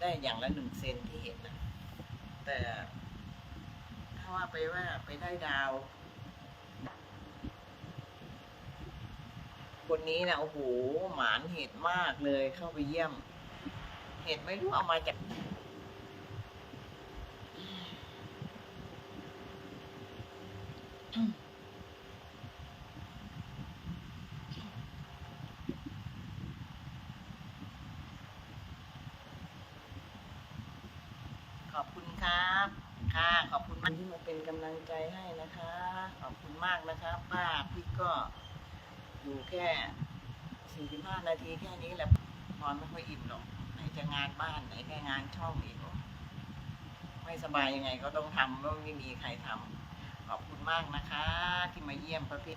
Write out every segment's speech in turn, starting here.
ได้อย่างละหนึ่งเซนที่เห็นนะแต่ถ้าว่าไปว่าไปได้ดาว คนนี้นะโอ้โหหมานเห็ดมากเลยเข้าไปเยี่ยม เห็ดไม่รู้เอามาจากขอบคุณครับ ค่ะ ขอบคุณมากที่มาเป็นกำลังใจให้นะคะ ขอบคุณมากาพี่ก็อยู่แค่45นาทีแค่นี้แหละนอนไม่ค่อยอิ่มหรอกไหนจะงานบ้านไหนแค่งานช่องอีกไม่สบายยังไงก็ต้องทำไม่มีใครทำขอบคุณมากนะคะ ที่มาเยี่ยมประเภท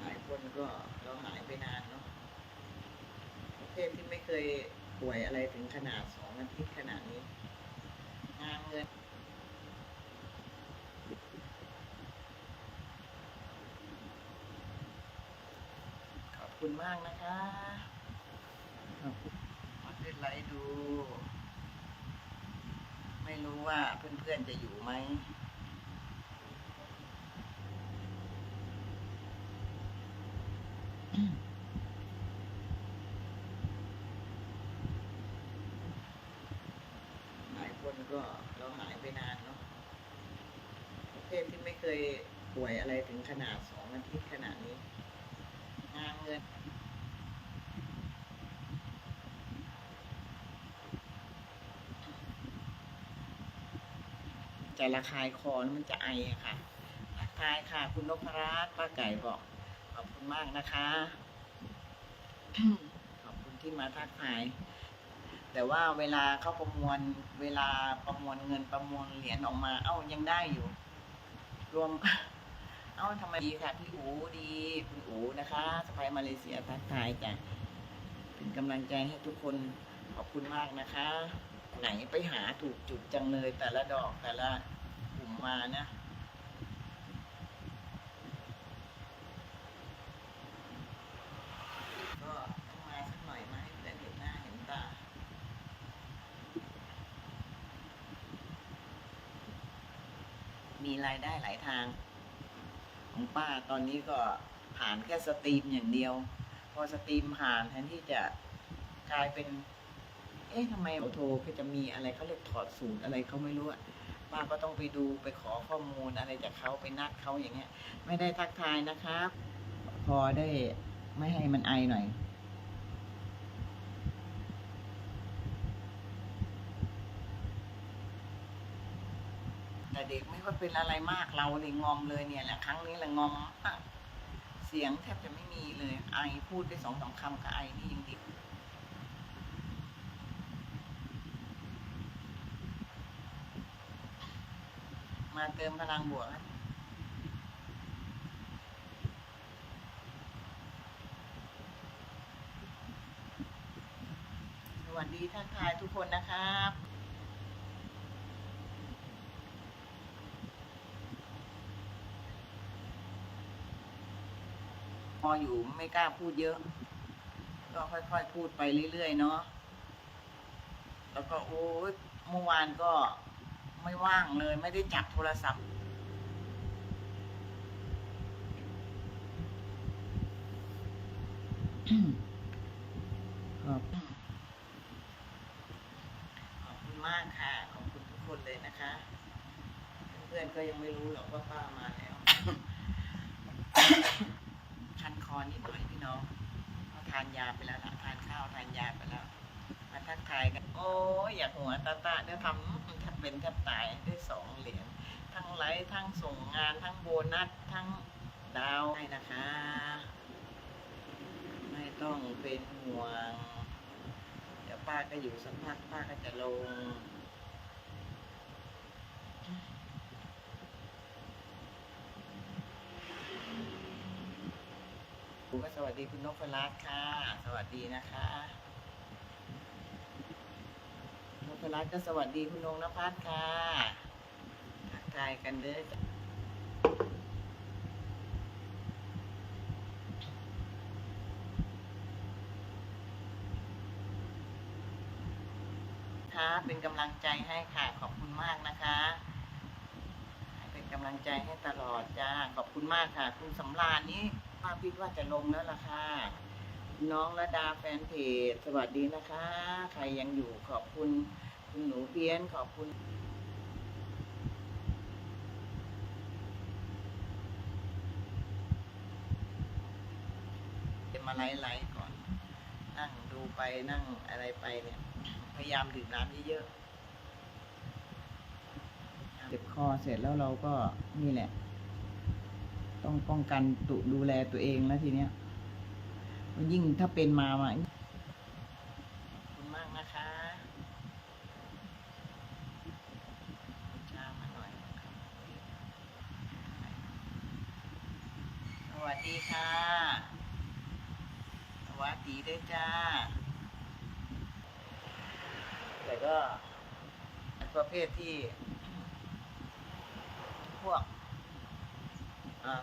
หลายคนก็เราหายไปนานเนาะประเภทที่ไม่เคย ป่วยอะไรถึงขนาดสองอาทิตย์ขนาดนี้งานเงินขอบคุณมากนะคะขอบคุณมาเล่นไลฟ์ดู ไม่รู้ว่าเพื่อนๆจะอยู่ไหม หลาย คนก็เราหายไปนานเนาะประเภทที่ไม่เคยป่วยอะไรถึงขนาดสองอาทิตย์ขนาดนี้งานเงินจะระคายคอมันจะไอะค่ะทักทายค่ะ คุณนพรัตน์ป้าไก่บอก ขอบคุณมากนะคะ ขอบคุณที่มาทักทาย แต่ว่าเวลาเขาประมวลเวลาประมวลเงินประมวลเหรียญออกมา เอ้ายังได้อยู่ รวม เอ้าทำไมดีค่ะพี่อูดีคุณอูนะคะสไปมาเลเซียทักทายจ้ะเป็นกำลังใจให้ทุกคนขอบคุณมากนะคะ ไหนไปหาถูกจุดจังเลยแต่ละดอกแต่ละกลุ่มมานะ ก็ต้องมาสักหน่อยมาให้ได้เห็นหน้าเห็นตา มี รายได้หลายทาง ของป้าตอนนี้ก็ผ่านแค่สตรีมอย่างเดียว พอสตรีมผ่านแทนที่จะกลายเป็น เอ๊ะทำไมโอโทรก็จะมีอะไรเขาเรียกถอดสูตรอะไรเขาไม่รู้อะป้าก็ต้องไปดูไปขอข้อมูลอะไรจากเขาไปนัดเขาอย่างเงี้ย ไม่ได้ทักทายนะครับ พอได้ไม่ให้มันไอหน่อย แต่เด็กไม่ค่อยเป็นอะไรมากเราเลยงอมเลยเนี่ยแหละครั้งนี้แหละงอมมากเสียงแทบจะไม่มีเลย ไอพูดได้สองสามคำกับไอนี่ยังดีมาเติมพลังบวกนะสวัสดีทักทายทุกคนนะครับ ออยู่ไม่กล้าพูดเยอะ ก็ค่อยๆพูดไปเรื่อยๆเนาะแล้วก็โอ้ยเมื่อวานก็ไม่ว่างเลย ไม่ได้จับโทรศัพท์ ขอบขอบคุณมากค่ะ ขอบคุณทุกคนเลยนะคะ เพื่อนๆก็ยังไม่รู้หรอกว่าป้ามาแล้ว คันคอนิดหน่อยพี่น้องทานยาไปแล้วนะทานข้าวทานยาไปแล้ว มาทักทายกัน โอ้ยอยากหัวตาตาเนี่ยทำแทบเป็นแทบตายได้สองเหรียญทั้งไลฟ์ทั้งส่งงานทั้งโบนัสทั้งดาวให้นะคะ ไม่ต้องเป็นห่วง เดี๋ยวป้าก็อยู่สักพักป้าก็จะลง ก็สวัสดีคุณนกพลัตค่ะ สวัสดีนะคะนกพลัตก็สวัสดีคุณนงนภัสค่ะทักทายกันเด้อคะเป็นกำลังใจให้ค่ะขอบคุณมากนะคะเป็นกำลังใจให้ตลอดจ้าขอบคุณมากค่ะ คุณสำราญนี้าพิดว่าจะลงแล้วล่ะค่ะ น้องระดาแฟนเพจสวัสดีนะคะ ใครยังอยู่ขอบคุณคุณหนูเพี้ยนขอบคุณจะมาไล่ไล่ก่อน นั่งดูไปนั่งอะไรไปเนี่ย พยายามดื่มน้ำเยอะๆเจ็บคอเสร็จแล้วเราก็นี่แหละ ต้องป้องกันตุดูแลตัวเองแล้วทีเนี้ยยิ่งถ้าเป็นมามาขอบคุณมากนะคะชามาหน่อยสวัสดีค่ะ สวัสดีด้วยจ้า แต่ก็ประเภทที่ พวก ขอ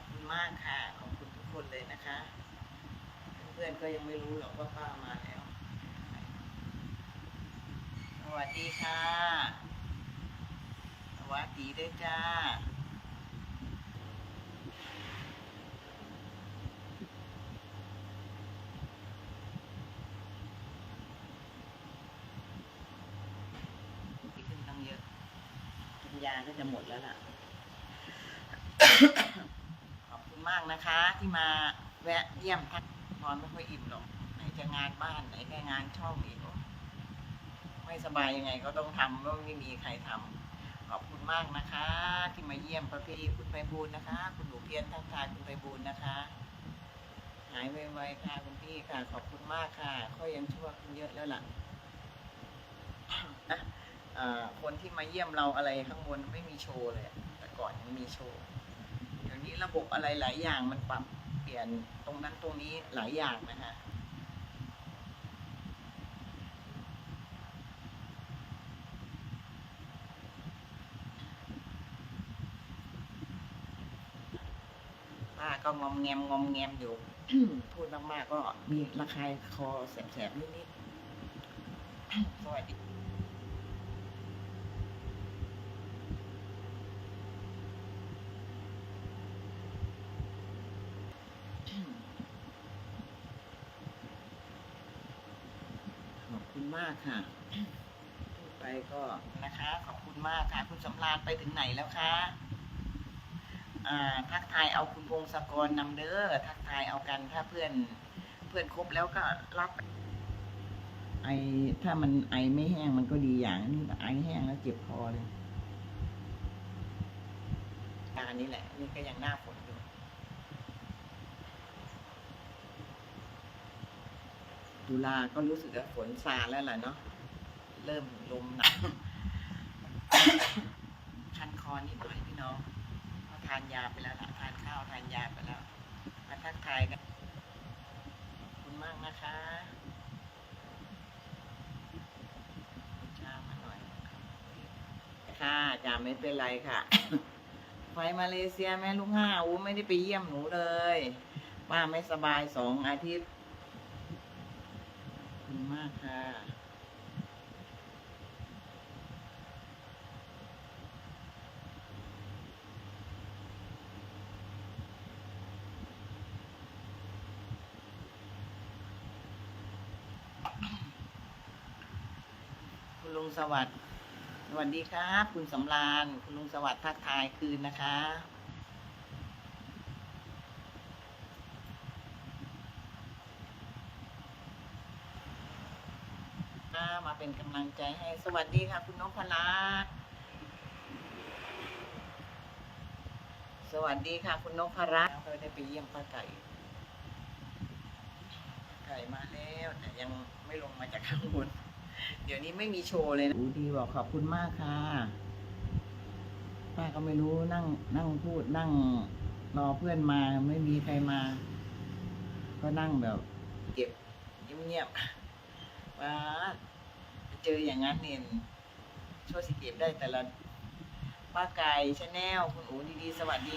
บคุณมากค่ะ ขอบคุณทุกคนเลยนะคะ เพื่อนๆก็ยังไม่รู้หรอกว่าป้ามาแล้ว ส วัสดีค่ะ สวัสดีด้วยจ้าดีขึ้นตั้งเยอะกินยาก็จะหมดแล้วล่ะ ขอบคุณมากนะคะ ที่มาแวะเยี่ยมพักนอนไม่ค่อยอิ่มหรอก ไหนจะงานบ้านไหนจะงานช่องอีกโอ้ ไม่สบายยังไงก็ต้องทำเพราะไม่มีใครทำขอบคุณมากนะคะ ที่มาเยี่ยมพระพี่คุณไพบูลนะคะ คุณหนูเพียรทักทายคุณไพบูลนะคะ หายไวๆค่ะคุณพี่ค่ะ ขอบคุณมากค่ะก็ยังชั่วขึ้นเยอะแล้วล่ะนะคนที่มาเยี่ยมเราอะไรข้างบนไม่มีโชว์เลยแต่ก่อนยังมีโชว์เดี๋ยวนี้ระบบอะไรหลายอย่างมันปรับเปลี่ยนตรงนั้นตรงนี้หลายอย่างนะฮะ ป้าก็งอมแงมงอมแงมอยู่ พูดมาก ๆ ก็มีระคายคอแสบๆนิดๆสวัสดีขอบคุณมากค่ะพูดไปก็นะคะ ขอบคุณมากค่ะ คุณสำราญไปถึงไหนแล้วคะ ทักทายเอาคุณพงศกรนำเด้อทักทายเอากันถ้าเพื่อนเพื่อนครบแล้วก็รับ ไอถ้ามันไอไม่แห้งมันก็ดีอย่างนี้ไอแห้งแล้วเจ็บคอเลยการนี้แหละ นี่ก็ยังหน้าฝนอยู่ตุลาก็รู้สึกว่าฝนซาแล้วแหละเนาะเริ่มลมหนาวคันคอนิดหน่อยพี่น้อง ทานยาไปแล้วล่ะทานข้าวทานยาไปแล้ว มาทักทายกันขอบคุณมากนะคะชามาหน่อยค่ะจ้าไม่เป็นไรค่ะไฟมาเลเซียแม่ลูกห้าอู้ไม่ได้ไปเยี่ยมหนูเลยป้าไม่สบายสองอาทิตย์ขอบคุณมากค่ะ ลุงสวัสดิ์สวัสดีครับ คุณสำราญคุณลุงสวัสดิ์ทักทายคืนนะคะ มาเป็นกำลังใจให้สวัสดีค่ะ คุณนพรัตน์สวัสดีค่ะ คุณนพรัตน์เราได้ไปเยี่ยมป้าไก่ไก่มาแล้ว แต่ยังไม่ลงมาจากข้างบน เดี๋ยวนี้ไม่มีโชว์เลยนะอูดีบอกขอบคุณมากค่ะ ป้าก็ไม่รู้นั่ง นั่งพูดนั่งรอเพื่อนมาไม่มีใครมา ก็นั่งแบบ เก็บเงียบๆว้าเจออย่างนั้นเนี่ยช่วยสเก็บได้แต่ละป้าไก่ยชาแนลคุณอูดีๆสวัสดี